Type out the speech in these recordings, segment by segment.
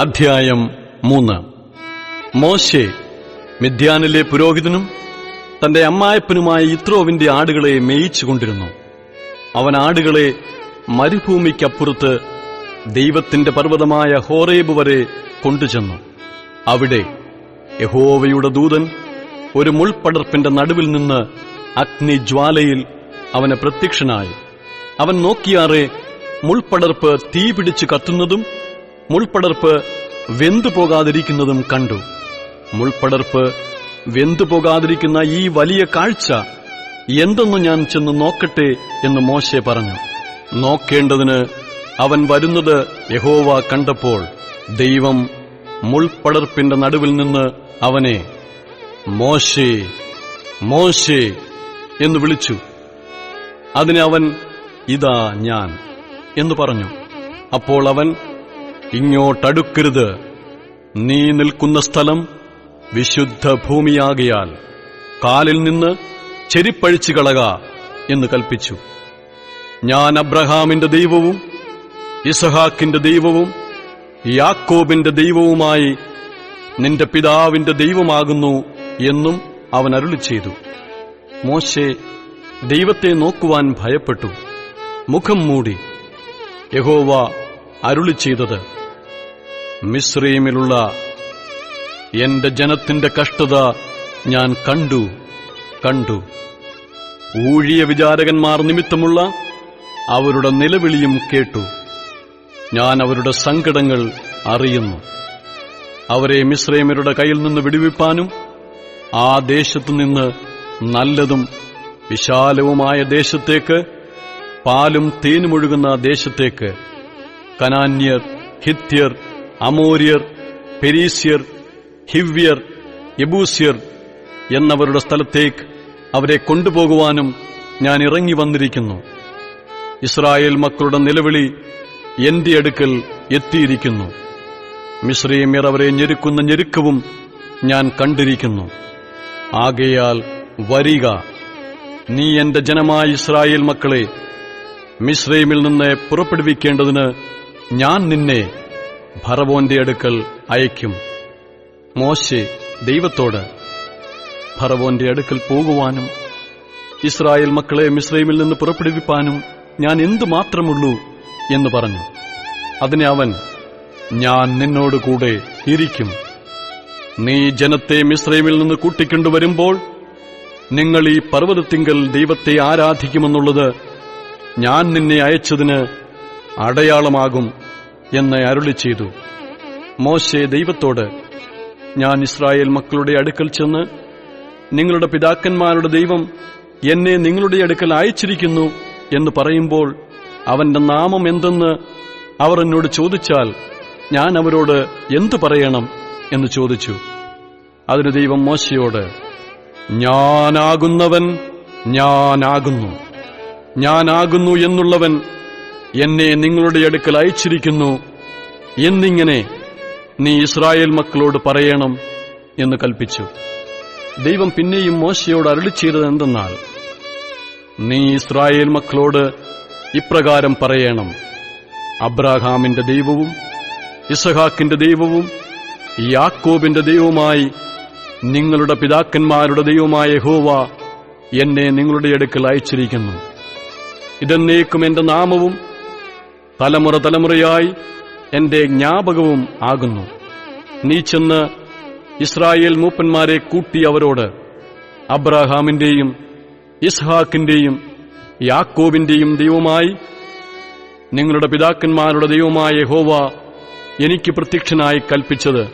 അധ്യായം മൂന്ന്. മോശെ മിഥ്യാനിലെ പുരോഹിതനും തന്റെ അമ്മായപ്പനുമായ ഇത്രോവിന്റെ ആടുകളെ മേയിച്ചുകൊണ്ടിരുന്നു അവൻ ആടുകളെ മരുഭൂമിക്കപ്പുറത്ത് ദൈവത്തിന്റെ പർവതമായ ഹോറേബ് വരെ കൊണ്ടുചെന്നു. അവിടെ യഹോവയുടെ ദൂതൻ ഒരു മുൾപടർപ്പിന്റെ നടുവിൽ നിന്ന് അഗ്നിജ്വാലയിൽ അവന് പ്രത്യക്ഷനായി. അവൻ നോക്കിയാറെ മുൾപടർപ്പ് തീ പിടിച്ചു കത്തുന്നതും മുൾപടർപ്പ് വെന്തു പോകാതിരിക്കുന്നതും കണ്ടു. മുൾപ്പടർപ്പ് വെന്തു പോകാതിരിക്കുന്ന ഈ വലിയ കാഴ്ച എന്തെന്ന് ഞാൻ ചെന്ന് നോക്കട്ടെ എന്ന് മോശെ പറഞ്ഞു. നോക്കേണ്ടതിന് അവൻ വരുന്നത് യഹോവ കണ്ടപ്പോൾ ദൈവം മുൾപ്പടർപ്പിന്റെ നടുവിൽ നിന്ന് അവനെ മോശേ മോശേ എന്ന് വിളിച്ചു. അതിന് അവൻ ഇതാ ഞാൻ എന്ന് പറഞ്ഞു. അപ്പോൾ അവൻ ഇങ്ങോട്ടടുക്കരുത്. നീ നിൽക്കുന്ന സ്ഥലം വിശുദ്ധ ഭൂമിയാകയാൽ കാലിൽ നിന്ന് ചെരിപ്പഴിച്ചു കളക എന്ന് കൽപ്പിച്ചു. ഞാൻ അബ്രഹാമിന്റെ ദൈവവും ഇസഹാക്കിന്റെ ദൈവവും യാക്കോബിന്റെ ദൈവവുമായി നിന്റെ പിതാവിന്റെ ദൈവമാകുന്നു എന്നും അവൻ അരുളി ചെയ്തു. മോശെ ദൈവത്തെ നോക്കുവാൻ ഭയപ്പെട്ടു. മുഖം മൂടി. യഹോവ അരുളി ചെയ്തത് മിശ്രീമിലുള്ള എന്റെ ജനത്തിന്റെ കഷ്ടത ഞാൻ കണ്ടു കണ്ടു. ഊഴിയ വിചാരകന്മാർ നിമിത്തമുള്ള അവരുടെ നിലവിളിയും കേട്ടു. ഞാൻ അവരുടെ സങ്കടങ്ങൾ അറിയുന്നു. അവരെ മിശ്രൈമരുടെ കയ്യിൽ നിന്ന് വിടുവിപ്പാനും ആ ദേശത്തു നിന്ന് നല്ലതും വിശാലവുമായ ദേശത്തേക്ക് പാലും തേനുമൊഴുകുന്ന ദേശത്തേക്ക്. കനാന്യർ ഹിത്യർ അമോര്യർ പെരീസ്യർ ഹിവ്യർ യബൂസ്യർ എന്നവരുടെ സ്ഥലത്തേക്ക് അവരെ കൊണ്ടുപോകുവാനും ഞാൻ ഇറങ്ങി വന്നിരിക്കുന്നു. ഇസ്രായേൽ മക്കളുടെ നിലവിളി എന്റെ അടുക്കൽ എത്തിയിരിക്കുന്നു. മിശ്രീമിർ അവരെ ഞെരുക്കുന്ന ഞെരുക്കവും ഞാൻ കണ്ടിരിക്കുന്നു. ആകയാൽ വരിക. നീ എന്റെ ജനമായ ഇസ്രായേൽ മക്കളെ മിശ്രൈമിൽ നിന്ന് പുറപ്പെടുവിക്കേണ്ടതിന് ഞാൻ നിന്നെ ഭറവോന്റെ അടുക്കൽ അയക്കും മോശെ ദൈവത്തോട് ഫറവോന്റെ അടുക്കൽ പോകുവാനും ഇസ്രായേൽ മക്കളെ മിശ്രൈമിൽ നിന്ന് പുറപ്പെടുവിപ്പാനും ഞാൻ എന്തു മാത്രമുള്ളൂ? എന്ന് പറഞ്ഞു. അതിനെ അവൻ ഞാൻ നിന്നോടുകൂടെ ഇരിക്കും. നീ ജനത്തെ മിശ്രൈമിൽ നിന്ന് കൂട്ടിക്കൊണ്ടുവരുമ്പോൾ നിങ്ങൾ ഈ പർവതത്തിങ്കൽ ദൈവത്തെ ആരാധിക്കുമെന്നുള്ളത് ഞാൻ നിന്നെ അയച്ചതിന് അടയാളമാകും എന്ന് അരുളി ചെയ്തു. മോശെ ദൈവത്തോട് ഞാൻ ഇസ്രായേൽ മക്കളുടെ അടുക്കൽ ചെന്ന് നിങ്ങളുടെ പിതാക്കന്മാരുടെ ദൈവം എന്നെ നിങ്ങളുടെ അടുക്കൽ അയച്ചിരിക്കുന്നു എന്ന് പറയുമ്പോൾ അവന്റെ നാമം എന്തെന്ന് അവർ എന്നോട് ചോദിച്ചാൽ ഞാൻ അവരോട് എന്തു പറയണം? എന്ന് ചോദിച്ചു. അതിന് ദൈവം മോശയോട് ഞാനാകുന്നവൻ ഞാനാകുന്നു. ഞാനാകുന്നു എന്നുള്ളവൻ എന്നെ നിങ്ങളുടെ അടുക്കൽ അയച്ചിരിക്കുന്നു. എന്നിങ്ങനെ നീ ഇസ്രായേൽ മക്കളോട് പറയണം എന്ന് കൽപ്പിച്ചു. ദൈവം പിന്നെയും മോശയോട് അരുളി ചെയ്തത് എന്തെന്നാൽ നീ ഇസ്രായേൽ മക്കളോട് ഇപ്രകാരം പറയണം. അബ്രാഹാമിന്റെ ദൈവവും ഇസഹാക്കിന്റെ ദൈവവും യാക്കോബിന്റെ ദൈവവുമായി നിങ്ങളുടെ പിതാക്കന്മാരുടെ ദൈവമായ ഹോവ എന്നെ നിങ്ങളുടെ അടുക്കൽ അയച്ചിരിക്കുന്നു. ഇതെന്നേക്കും എന്റെ നാമവും തലമുറ തലമുറയായി എന്റെ ജ്ഞാപകവും ആകുന്നു. നീ ചെന്ന് ഇസ്രായേൽ മൂപ്പന്മാരെ കൂട്ടി അവരോട് അബ്രഹാമിന്റെയും ഇസ്ഹാക്കിന്റെയും യാക്കോബിന്റെയും ദൈവമായി നിങ്ങളുടെ പിതാക്കന്മാരുടെ ദൈവമായ ഹോവ എനിക്ക് പ്രത്യക്ഷനായി കൽപ്പിച്ചത്.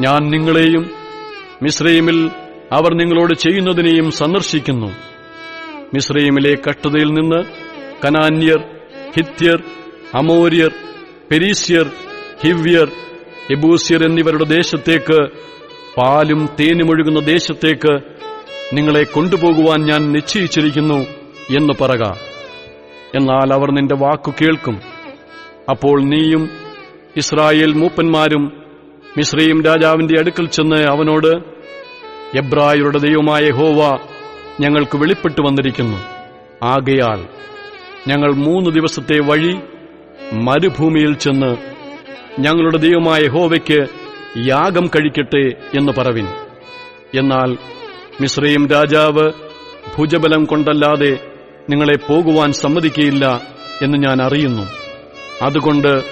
ഞാൻ നിങ്ങളെയും മിശ്രയിമിൽ അവർ നിങ്ങളോട് ചെയ്യുന്നതിനെയും സന്ദർശിക്കുന്നു. മിശ്രയിമിലെ കഷ്ടതയിൽ നിന്ന് കനാന്യർ ഹിത്യർ അമോര്യർ പെരീസ്യർ ഹിവ്യർ എബൂസ്യർ എന്നിവരുടെ ദേശത്തേക്ക് പാലും തേനും ഒഴുകുന്ന ദേശത്തേക്ക് നിങ്ങളെ കൊണ്ടുപോകുവാൻ ഞാൻ നിശ്ചയിച്ചിരിക്കുന്നു എന്ന് പറക. എന്നാൽ അവർ നിന്റെ വാക്കു കേൾക്കും. അപ്പോൾ നീയും ഇസ്രായേൽ മൂപ്പന്മാരും മിശ്രയും രാജാവിന്റെ അടുക്കൽ ചെന്ന് അവനോട് എബ്രായരുടെ ദൈവമായ ഹോവ ഞങ്ങൾക്ക് വെളിപ്പെട്ടു വന്നിരിക്കുന്നു. ആകയാൽ ഞങ്ങൾ മൂന്ന് ദിവസത്തെ വഴി മരുഭൂമിയിൽ ചെന്ന് ഞങ്ങളുടെ ദൈവമായ ഹോവയ്ക്ക് യാഗം കഴിക്കട്ടെ എന്ന് പറവിൻ. എന്നാൽ മിശ്രയും രാജാവ് ഭുജബലം കൊണ്ടല്ലാതെ നിങ്ങളെ പോകുവാൻ സമ്മതിക്കയില്ല എന്ന് ഞാൻ അറിയുന്നു. അതുകൊണ്ട്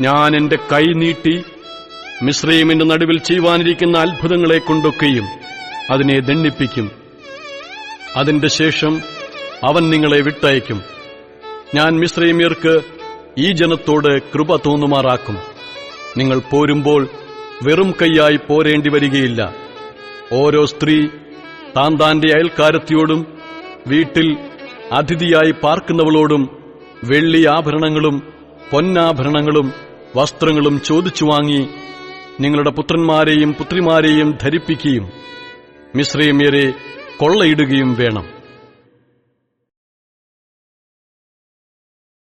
ഞാൻ എന്റെ കൈ നീട്ടി മിശ്രയുമിന്റെ നടുവിൽ ചെയ്യുവാനിരിക്കുന്ന അത്ഭുതങ്ങളെ കൊണ്ടൊക്കെയും അതിനെ ദണ്ഡിപ്പിക്കും. അതിന്റെ ശേഷം അവൻ നിങ്ങളെ വിട്ടയക്കും. ഞാൻ മിശ്രൈമ്യർക്ക് ഈ ജനത്തോട് കൃപ തോന്നുമാറാക്കും. നിങ്ങൾ പോരുമ്പോൾ വെറും കൈയായി പോരേണ്ടി വരികയില്ല. ഓരോ സ്ത്രീ താൻ താന്റെ അയൽക്കാരത്തിയോടും വീട്ടിൽ അതിഥിയായി പാർക്കുന്നവളോടും വെള്ളി ആഭരണങ്ങളും പൊന്നാഭരണങ്ങളും വസ്ത്രങ്ങളും ചോദിച്ചു വാങ്ങി നിങ്ങളുടെ പുത്രന്മാരെയും പുത്രിമാരെയും ധരിപ്പിക്കുകയും മിശ്രീമ്യരെ കൊള്ളയിടുകയും വേണം.